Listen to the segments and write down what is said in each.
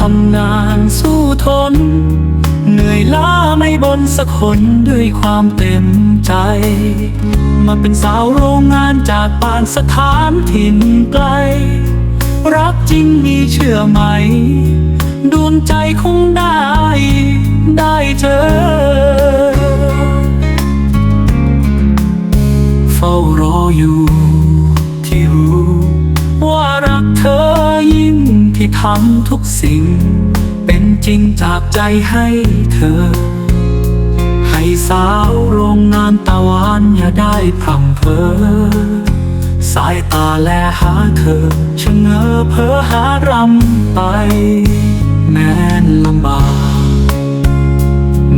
ทำงานสู้ทน เหนื่อยล้าไม่บนสักคนด้วยความเต็มใจ มาเป็นสาวโรงงานจากปานสถานถิ่นไกล รักจริงมีเชื่อไหม ดวงใจคงได้ ได้เจอ ทำทุกสิ่ง เป็นจริงจากใจให้เธอ ให้สาวโรงงานตะวันอย่าได้พร่ำเพอสายตาแลหาเธอชะเง้อเพ้อหารำไป แม้นลำบาก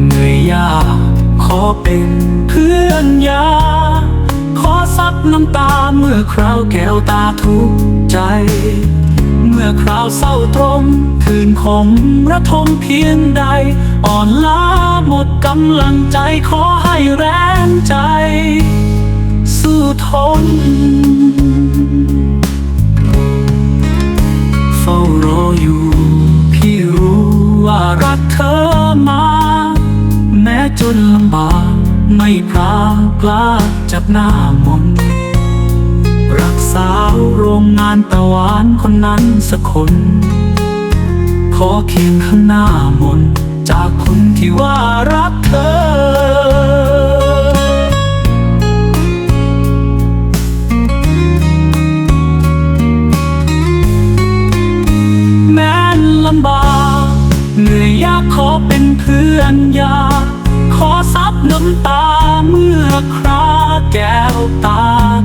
เหนื่อยยากขอเป็นเพื่อนยา ขอซับน้ำตาเมื่อคราวแก้วตาทุกใจ เมื่อคราวเศร้าตรมคืนคมระทมเพียงใด อ่อนล้าหมดกำลังใจขอให้แรงใจ สู้ทน เฝ้ารออยู่ พี่รู้ว่ารักเธอมา แม้จนลำบากไม่พลาดกล้าจับหน้ามนรัก สาวโรงงานตะวันคนนั้นสักคน ขอเคียงข้างหน้ามน จากคนที่ว่ารักเธอ แม้ลำบากเหนื่อยยากขอเป็นเพื่อนยา ขอซับน้ำตาเมื่อคราแก้วตา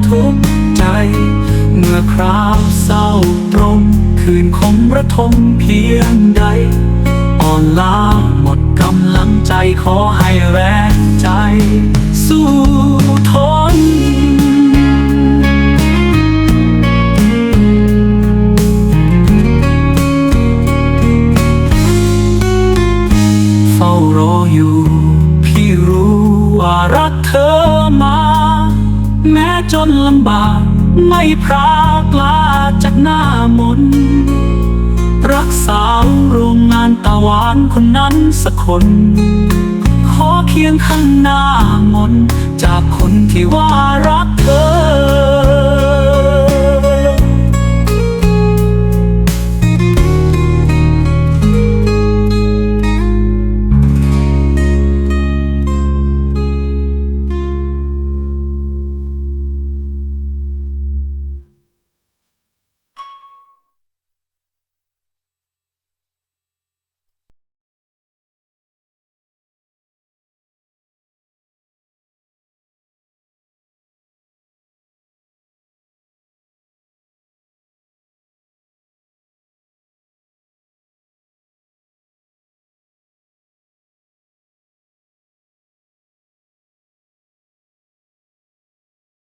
ทุกใจ คราวเศร้าตรงคืนคมระทมเพียงใด อ่อนล้าหมดกำลังใจขอให้แรงใจ สู้ทนเฝ้ารออยู่ พี่รู้ว่ารักเธอมา แม้จนลำบาก ไม่พรากลาจากหน้ามน รักสาวโรงงานตะวันคนนั้นสักคน ขอเคียงข้างหน้ามน จากคนที่ว่ารัก